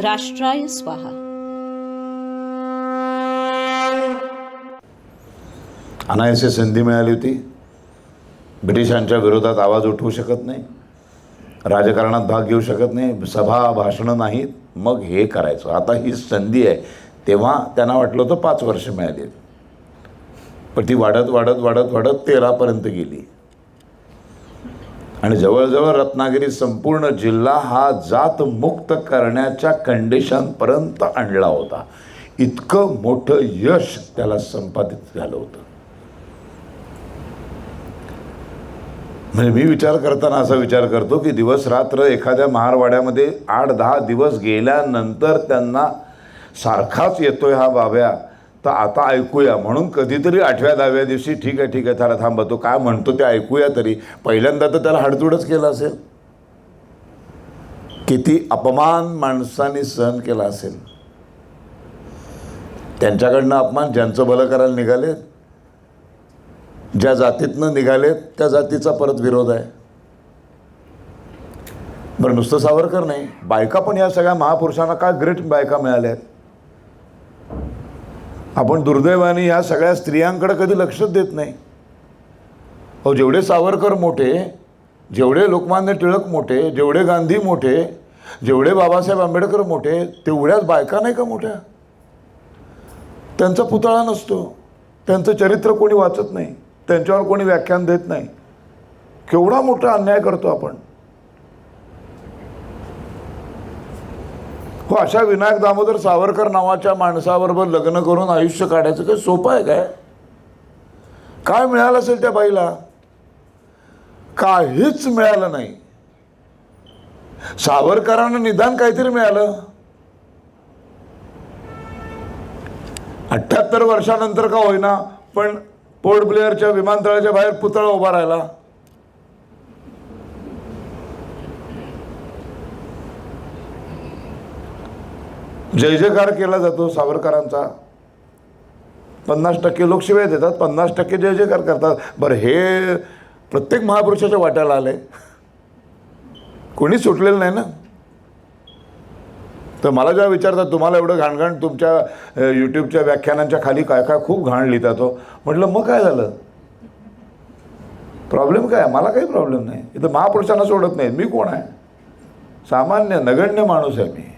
राष्ट्राय स्वाहा. अनायसे संधी मिळाली होती. ब्रिटिशांच्या विरोधात आवाज उठवू शकत नाही. राजकारणात भाग घेऊ शकत नाही. सभा भाषणं नाहीत. मग हे करायचं. आता ही संधी आहे. तेव्हा त्यांना वाटलं होतं पाच वर्ष मिळाली पण ती वाढत वाढत वाढत वाढत तेरापर्यंत गेली. आणि जवळजवळ रत्नागिरी संपूर्ण जिल्हा हा जात मुक्त करण्याच्या कंडिशनपर्यंत आणला होता. इतकं मोठं यश त्याला संपादित झालं होतं. म्हणजे मी विचार करताना असा विचार करतो की दिवस रात्र एखाद्या महारवाड्यामध्ये आठ दहा दिवस गेल्यानंतर त्यांना सारखाच येतोय हा बाब्या. तर आता ऐकूया. म्हणून कधीतरी आठव्या दहाव्या दिवशी ठीक आहे ठीक आहे त्याला थांबा. तो काय म्हणतो ते ऐकूया तरी. पहिल्यांदा तर त्याला हडतुडच केलं असेल. किती अपमान माणसाने सहन केला असेल. त्यांच्याकडनं अपमान ज्यांचं भलं करायला निघालेत ज्या जातीतनं निघालेत त्या जातीचा परत विरोध आहे. बरं नुसतं सावरकर नाही. बायका पण या सगळ्या महापुरुषांना काय ग्रेट बायका मिळाल्या आहेत आपण दुर्दैवाने या सगळ्या स्त्रियांकडे कधी लक्षच देत नाही. अहो जेवढे सावरकर मोठे जेवढे लोकमान्य टिळक मोठे जेवढे गांधी मोठे जेवढे बाबासाहेब आंबेडकर मोठे तेवढ्याच बायका नाही का मोठ्या? त्यांचा पुतळा नसतो. त्यांचं चरित्र कोणी वाचत नाही. त्यांच्यावर कोणी व्याख्यान देत नाही. केवढा मोठा अन्याय करतो आपण. हो अशा विनायक दामोदर सावरकर नावाच्या माणसाबरोबर लग्न करून आयुष्य काढायचं काही सोपं आहे काय? काय मिळालं असेल त्या बाईला? काहीच मिळालं नाही. सावरकरांना निदान काहीतरी मिळालं. अठ्ठ्याहत्तर वर्षानंतर का होईना पण पोर्ट ब्लेअरच्या विमानतळाच्या बाहेर पुतळा उभा राहिला. जय जयकार केला जातो सावरकरांचा. पन्नास टक्के लोकशिवाय देतात पन्नास टक्के जय जयकार करतात. बरं हे प्रत्येक महापुरुषाच्या वाट्याला आलंय. कोणी सुटलेलं नाही ना? तर मला जेव्हा विचारतात तुम्हाला एवढं घाणघाण तुमच्या यूट्यूबच्या व्याख्यानांच्या खाली काय काय खूप घाण लिहितात हो म्हटलं मग काय झालं? प्रॉब्लेम काय? मला काही प्रॉब्लेम नाही. इथं महापुरुषांना सोडत नाही मी कोण आहे? सामान्य नगण्य माणूस आहे मी.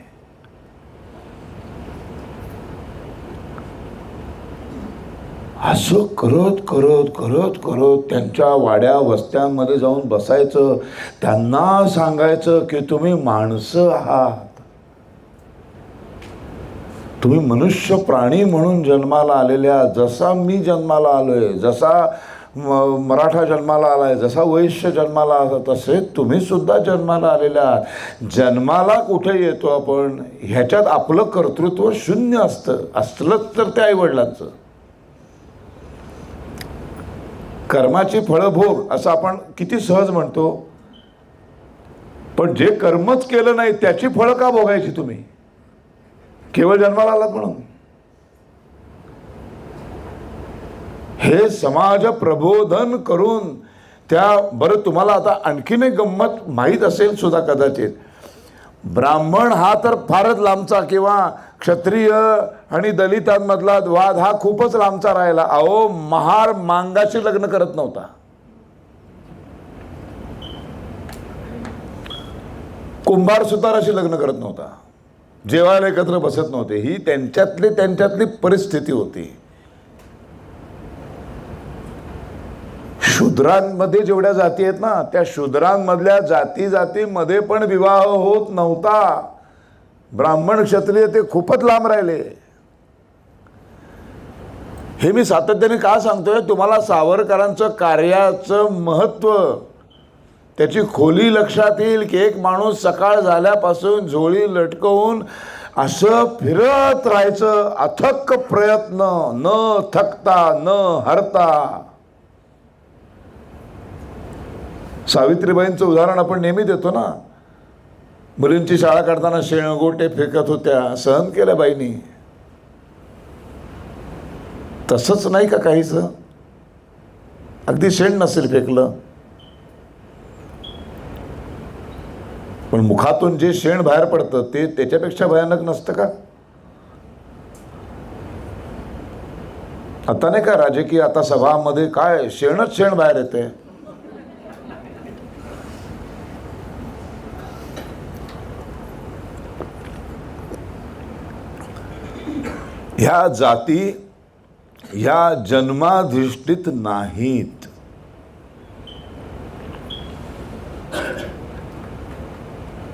असं करत करत करत करत त्यांच्या वाड्या वस्त्यांमध्ये जाऊन बसायचं. त्यांना सांगायचं की तुम्ही माणसं आहात. तुम्ही मनुष्य प्राणी म्हणून जन्माला आलेल्या जसा मी जन्माला आलोय जसा मराठा जन्माला आलाय जसा वैश्य जन्माला आला तसे तुम्ही सुद्धा जन्माला आलेल्या आहात. जन्माला कुठे येतो आपण? ह्याच्यात आपलं कर्तृत्व शून्य असतं. असलंच तर त्या आईवडिलांचं. कर्माची फळं भोग असं आपण किती सहज म्हणतो. पण जे कर्मच केलं नाही त्याची फळं का भोगायची तुम्ही? केवळ जन्माला आलात म्हणून. हे समाज प्रबोधन करून त्या बरं तुम्हाला आता आणखीन एक गंमत माहीत असेल सुद्धा कदाचित. ब्राह्मण हा तर फारच लांबचा किंवा क्षत्रिय आणि दलितांमधला वाद हा खूपच लांबचा राहिला. अहो महार मांगाशी लग्न करत नव्हता. कुंभार सुताराशी लग्न करत नव्हता. जेवायला एकत्र बसत नव्हते. ही त्यांच्यातली त्यांच्यातली परिस्थिती होती. शूद्रांमध्ये जेवढ्या जाती आहेत ना त्या शूद्रांमधल्या जाती जातीमध्ये पण विवाह होत नव्हता. ब्राह्मण क्षत्रिय ते खूपच लांब राहिले. हे मी सातत्याने का सांगतोय? तुम्हाला सावरकरांचं कार्याचं महत्त्व त्याची खोली लक्षात येईल की एक माणूस सकाळ झाल्यापासून झोळी लटकवून असं फिरत राहायचं अथक प्रयत्न न थकता न हरता. सावित्रीबाईंचं उदाहरण आपण नेहमी देतो ना? मुलींची शाळा काढताना शेणगोटे फेकत होत्या. सहन केल्या बाईनी. तसंच नाही का काहीच अगदी शेण नसेल फेकलं. पण मुखातून जे शेण बाहेर पडतं ते त्याच्यापेक्षा भयानक नसतं का? आता नाही का राजकीय आता सभामध्ये काय शेणच शेण बाहेर येते ह्या जाती ह्या जन्माधिष्ठित नाहीत.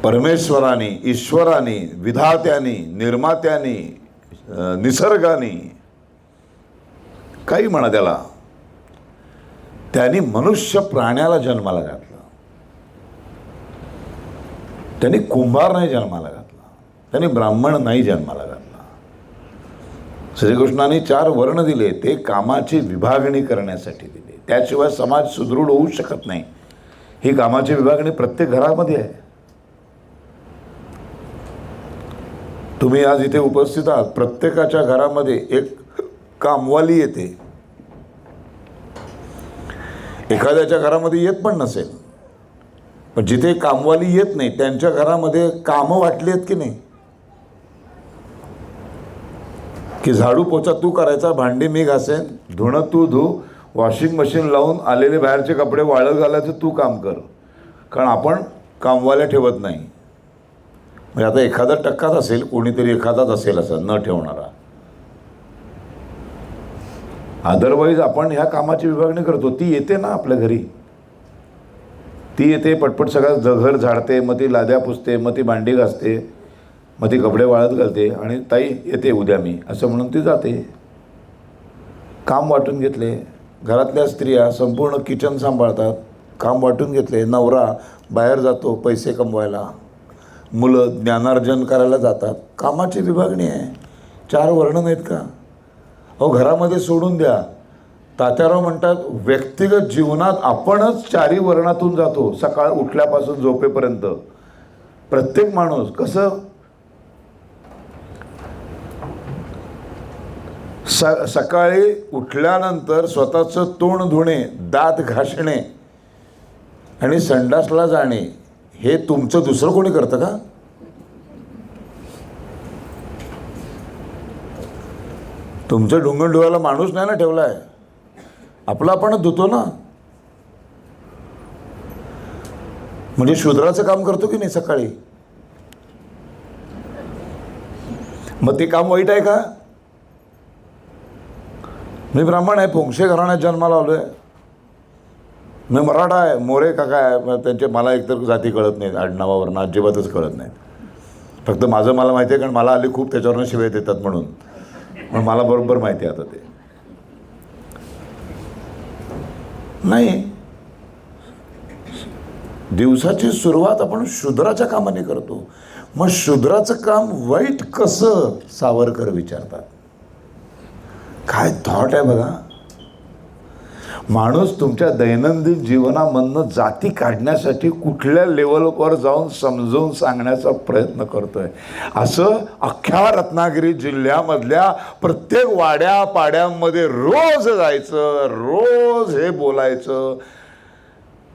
परमेश्वराने ईश्वराने विधात्याने निर्मात्याने निसर्गाने काही म्हणा त्याला त्यांनी मनुष्य प्राण्याला जन्माला घातलं. त्यांनी कुंभार नाही जन्माला घातला. त्यांनी ब्राह्मण नाही जन्माला घातला. श्रीकृष्णाने चार वर्ण दिले ते कामाची विभागणी करण्यासाठी दिले. त्याशिवाय समाज सुदृढ होऊ शकत नाही. ही कामाची विभागणी प्रत्येक घरामध्ये आहे. तुम्ही आज इथे उपस्थित आहात. प्रत्येकाच्या घरामध्ये एक कामवाली येते. एखाद्याच्या घरामध्ये येत पण नसेल. पण जिथे कामवाली येत नाही त्यांच्या घरामध्ये कामं वाटली आहेत की नाही? की झाडू पोचा तू करायचा भांडी मी घासेन धुणं तू धु वॉशिंग मशीन लावून आलेले बाहेरचे कपडे वाळत घालायचं तू काम कर. कारण आपण कामवाल्या ठेवत नाही. म्हणजे आता एखादा टक्काच असेल कोणीतरी एखादाच असेल असं न ठेवणारा. अदरवाईज आपण ह्या कामाची विभागणी करतो. ती येते ना आपल्या घरी. ती येते पटपट सगळं घर झाडते मग ती लाद्या पुसते मग ती भांडी घासते. मग ती कपडे वाळत घालते आणि ताई येते उद्या मी. असं म्हणून ती जाते. काम वाटून घेतले. घरातल्या स्त्रिया संपूर्ण किचन सांभाळतात. काम वाटून घेतले. नवरा बाहेर जातो पैसे कमवायला. मुलं ज्ञानार्जन करायला जातात. कामाची विभागणी आहे. चार वर्ण नाहीत का? अहो घरामध्ये सोडून द्या. तात्याराव म्हणतात व्यक्तिगत जीवनात आपणच चारी वर्णातून जातो. सकाळ उठल्यापासून झोपेपर्यंत. प्रत्येक माणूस कसं? स सकाळी उठल्यानंतर स्वतःचं तोंड धुणे दात घासणे आणि संडासला जाणे हे तुमचं दुसरं कोणी करतं का? तुमचं ढुंगण डोळ्याला माणूस नाही ना ठेवलाय. आपला आपणच धुतो ना. म्हणजे शूद्राचं काम करतो की नाही सकाळी? मग ते काम वाईट आहे का? मी ब्राह्मण आहे पोंक्षे घराण्यात जन्माला आलो आहे मी मराठा आहे मोरे का काय आहे, त्यांचे मला एकतर जाती कळत नाहीत आडनावावरनं अजिबातच कळत नाहीत. फक्त माझं मला माहिती आहे कारण मला आली खूप त्याच्यावरनं शिवाय देतात म्हणून. पण मला बरोबर माहिती आहे आता ते. नाही. दिवसाची सुरुवात आपण शूद्राच्या कामाने करतो. मग शूद्राचं काम वाईट कसं? सावरकर विचारतात. काय थॉट आहे बघा. माणूस तुमच्या दैनंदिन जीवनामधनं जाती काढण्यासाठी कुठल्या लेवलवर जाऊन समजून सांगण्याचा प्रयत्न करतोय. असं अख्ख्या रत्नागिरी जिल्ह्यामधल्या प्रत्येक वाड्या पाड्यांमध्ये रोज जायचं रोज हे बोलायचं.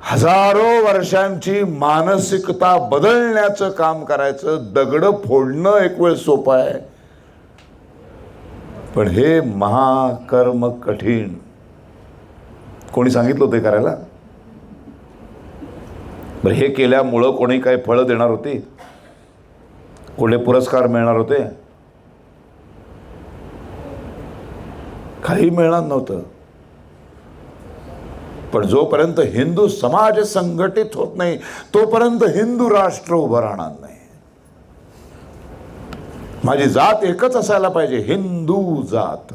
हजारो वर्षांची मानसिकता बदलण्याचं काम करायचं. दगडं फोडणं एक वेळ सोपं आहे. पण हे महाकर्म कठीण. कोणी सांगितलं होतं करायला? बरं हे केल्यामुळं कोणी काही फळं देणार होती? कोणी पुरस्कार मिळणार होते? काही मिळणार नव्हतं. पण जोपर्यंत हिंदू समाज संघटित होत नाही तोपर्यंत हिंदू राष्ट्र उभं राहणार नाही. माझी जात एकच असायला पाहिजे हिंदू जात.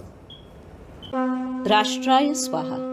राष्ट्राय स्वाहा.